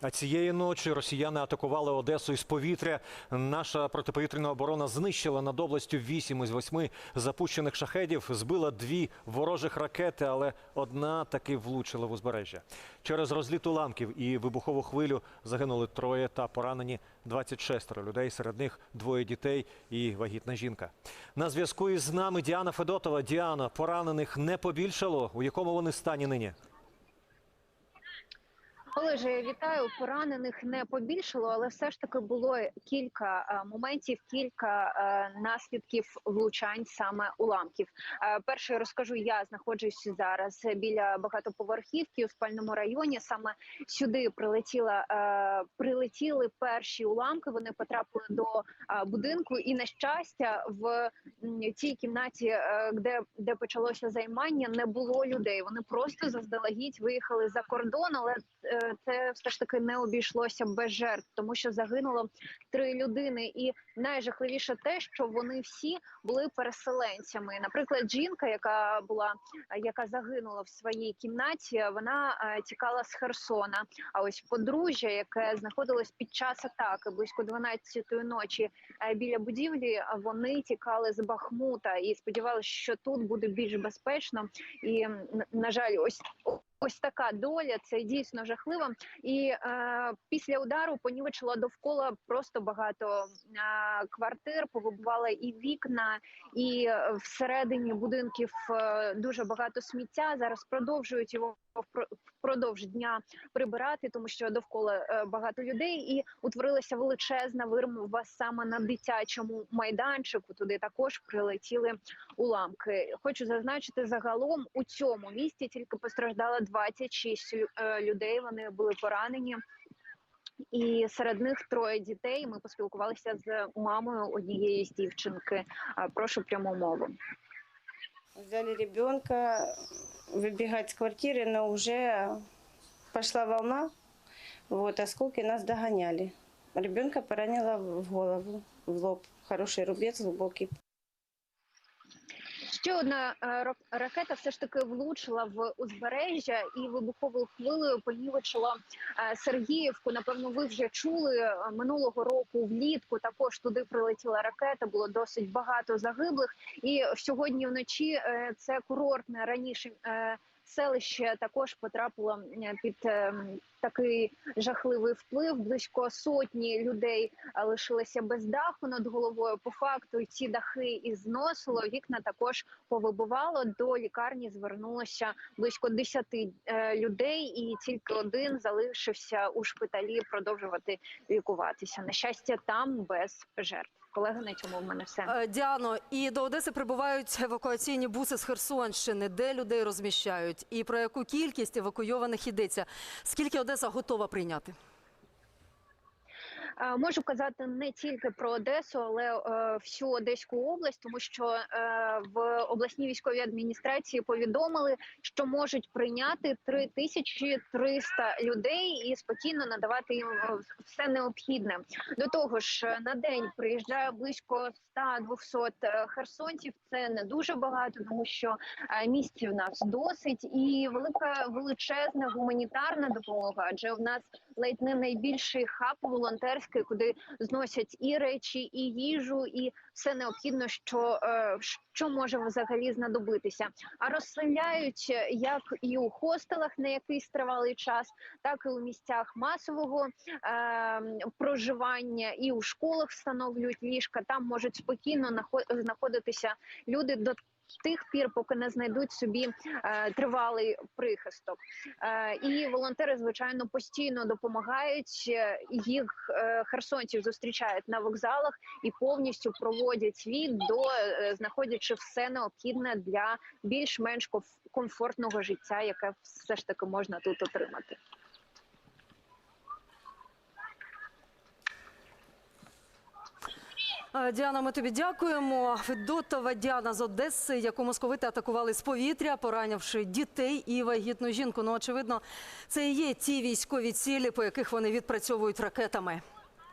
А цієї ночі росіяни атакували Одесу із повітря. Наша протиповітряна оборона знищила над областю 8 із 8 запущених шахедів. Збила дві ворожих ракети, але одна таки влучила в узбережжя. Через розліт уламків і вибухову хвилю загинули троє та поранені 26 людей. Серед них двоє дітей і вагітна жінка. На зв'язку із нами Діана Федотова. Діана, поранених не побільшало. У якому вони стані нині? Олеже, вітаю. Поранених не побільшало, але все ж таки було кілька е, моментів, кілька е, наслідків влучань саме уламків. Е, Перше розкажу, я знаходжусь зараз біля багатоповерхівки у спальному районі. Саме сюди прилетіла прилетіли перші уламки. Вони потрапили до будинку, і на щастя, в тій кімнаті, де, де почалося займання, не було людей. Вони просто заздалегідь виїхали за кордон, але це все ж таки не обійшлося без жертв, тому що загинуло три людини. І найжахливіше те, що вони всі були переселенцями. Наприклад, жінка, яка була яка загинула в своїй кімнаті, вона е, тікала з Херсона. А ось подружжя, яке знаходилось під час атаки близько 12-ї ночі е, біля будівлі, вони тікали з Бахмута і сподівалися, що тут буде більш безпечно. І на жаль, ось. Ось така доля, це дійсно жахливо. І е, після удару понівечило довкола просто багато е, квартир, повибували і вікна, і всередині будинків е, дуже багато сміття. Зараз продовжують його впродовж дня прибирати, тому що довкола е, багато людей, і утворилася величезна вирва саме на дитячому майданчику. Туди також прилетіли уламки. Хочу зазначити, загалом у цьому місті тільки постраждало 26 лю- е, людей. Вони були поранені. І серед них троє дітей. Ми поспілкувалися з мамою однієї з дівчинки. Прошу пряму мову. Взяли ребенка выбегать с квартиры, но уже пошла волна. Вот, осколки нас догоняли. Ребенка поранила в голову, в лоб. Хороший рубец глубокий. Ще одна е, ракета все ж таки влучила в узбережжя і вибуховою хвилею понівечила е, Сергіївку. Напевно, ви вже чули е, минулого року влітку. Також туди прилетіла ракета. Було досить багато загиблих. І сьогодні вночі це курортне раніше. Селище також потрапило е, під е, такий жахливий вплив. Близько сотні людей е, лишилися без даху над головою. По факту ці дахи і зносило. Вікна також повибивало. До лікарні звернулося близько 10 е, людей, і тільки один залишився у шпиталі продовжувати лікуватися. На щастя, там без жертв. Колеги, на чому в мене все. Е, Діано, і до Одеси прибувають евакуаційні буси з Херсонщини, де людей розміщають, і про яку кількість евакуйованих йдеться. Скільки Одеса готова прийняти? Можу казати не тільки про Одесу, але е, всю Одеську область, тому що е, в обласній військовій адміністрації повідомили, що можуть прийняти 3300 людей і спокійно надавати їм е, все необхідне. До того ж, на день приїжджає близько 100-200 е, херсонців. Це не дуже багато, тому що місць в нас досить, і велика величезна гуманітарна допомога. Адже в нас ледь не найбільший хаб волонтерський, куди зносять і речі, і їжу, і все необхідне, що, е, що може взагалі знадобитися. А розселяють е, як і у хостелах на якийсь тривалий час, так і у місцях масового е, проживання, і у школах встановлюють ліжка. Там можуть спокійно нахо- знаходитися люди до. Тих пір, поки не знайдуть собі е, тривалий прихисток, е, і волонтери, звичайно, постійно допомагають е, їх херсонців зустрічають на вокзалах і повністю проводять світ до знаходячи все необхідне для більш-менш комф- комфортного життя, яке все ж таки можна тут отримати. Діана, ми тобі дякуємо. Федотова Діана з Одеси, яку московити атакували з повітря, поранявши дітей і вагітну жінку. Ну, очевидно, це і є ті військові цілі, по яких вони відпрацьовують ракетами.